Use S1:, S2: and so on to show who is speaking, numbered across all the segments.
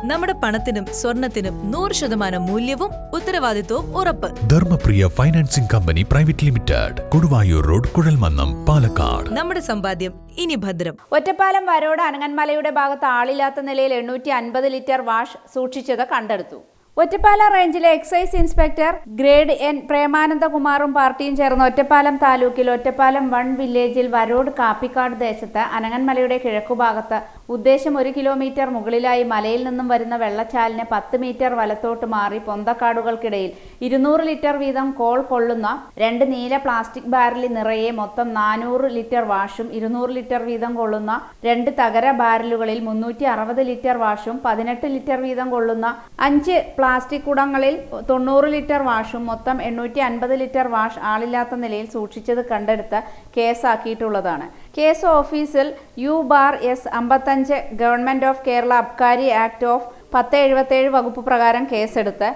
S1: നമ്മുടെ പണത്തിനും സ്വർണത്തിനും നൂറ് ശതമാനം മൂല്യവും ഉത്തരവാദിത്വവും ഉറപ്പ്.
S2: Dharmapriya financing company private limited Koduvayur road Kuzhalmannam Palakkad.
S1: നമ്മുടെ സമ്പാദ്യം ഇനി ഭദ്രം.
S3: ഒറ്റപ്പാലം വരോട് അനങ്ങന്മലയുടെ ഭാഗത്ത് ആളില്ലാത്ത നിലയിൽ എണ്ണൂറ്റി അൻപത് ലിറ്റർ വാഷ് സൂക്ഷിച്ചത് കണ്ടെടുത്തു. ഒറ്റപ്പാലം റേഞ്ചിലെ എക്സൈസ് ഇൻസ്പെക്ടർ ഗ്രേഡ് എൻ പ്രേമാനന്ദകുമാറും പാർട്ടിയും ചേർന്ന് ഒറ്റപ്പാലം താലൂക്കിൽ ഒറ്റപ്പാലം വൺ വില്ലേജിൽ വരോട് കാപ്പിക്കാട് ദേശത്ത് അനങ്ങൻമലയുടെ കിഴക്കുഭാഗത്ത് ഉദ്ദേശം ഒരു കിലോമീറ്റർ മുകളിലായി മലയിൽ നിന്നും വരുന്ന വെള്ളച്ചാലിന് പത്ത് മീറ്റർ വലത്തോട്ട് മാറി പൊന്തക്കാടുകൾക്കിടയിൽ ഇരുന്നൂറ് ലിറ്റർ വീതം കോൾ കൊള്ളുന്ന രണ്ട് നീല പ്ലാസ്റ്റിക് ബാരലിൽ നിറയെ മൊത്തം നാനൂറ് ലിറ്റർ വാഷും ഇരുന്നൂറ് ലിറ്റർ വീതം കൊള്ളുന്ന രണ്ട് തകര ബാരലുകളിൽ മുന്നൂറ്റി ലിറ്റർ വാഷും പതിനെട്ട് ലിറ്റർ വീതം കൊള്ളുന്ന അഞ്ച് പ്ലാസ്റ്റിക് കുടങ്ങളിൽ തൊണ്ണൂറ് ലിറ്റർ വാഷും മൊത്തം എണ്ണൂറ്റി അൻപത് ലിറ്റർ വാഷ് ആളില്ലാത്ത നിലയിൽ സൂക്ഷിച്ചത് കണ്ടെടുത്ത് കേസാക്കിയിട്ടുള്ളതാണ്. കേസ് ഓഫീസിൽ യു ബാർ എസ് അമ്പത്തഞ്ച് government of Kerala Abkari act of പത്ത് എഴുപത്തേഴ് വകുപ്പ് പ്രകാരം കേസെടുത്ത്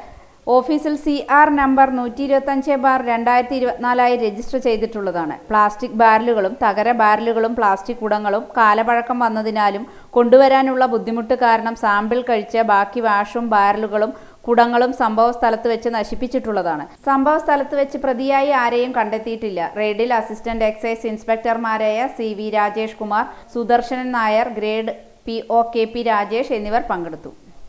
S3: ഓഫീസിൽ സി ആർ നമ്പർ നൂറ്റി ഇരുപത്തഞ്ച് ബാർ രണ്ടായിരത്തി ഇരുപത്തിനാലായി രജിസ്റ്റർ ചെയ്തിട്ടുള്ളതാണ്. പ്ലാസ്റ്റിക് ബാരലുകളും തകര ബാരലുകളും പ്ലാസ്റ്റിക് കുടങ്ങളും കാലപഴക്കം വന്നതിനാലും കൊണ്ടുവരാനുള്ള ബുദ്ധിമുട്ട് കാരണം സാമ്പിൾ കഴിച്ച് ബാക്കി വാഷും ബാരലുകളും കുടങ്ങളും സംഭവ സ്ഥലത്ത് വെച്ച് നശിപ്പിച്ചിട്ടുള്ളതാണ്. സംഭവ സ്ഥലത്ത് വെച്ച് പ്രതിയായി ആരെയും കണ്ടെത്തിയിട്ടില്ല. റെയ്ഡിൽ assistant excise ഇൻസ്പെക്ടർമാരായ C V Rajesh Kumar Sudarshanan Nair grade P O K P Rajesh എന്നിവർ പങ്കെടുത്തു.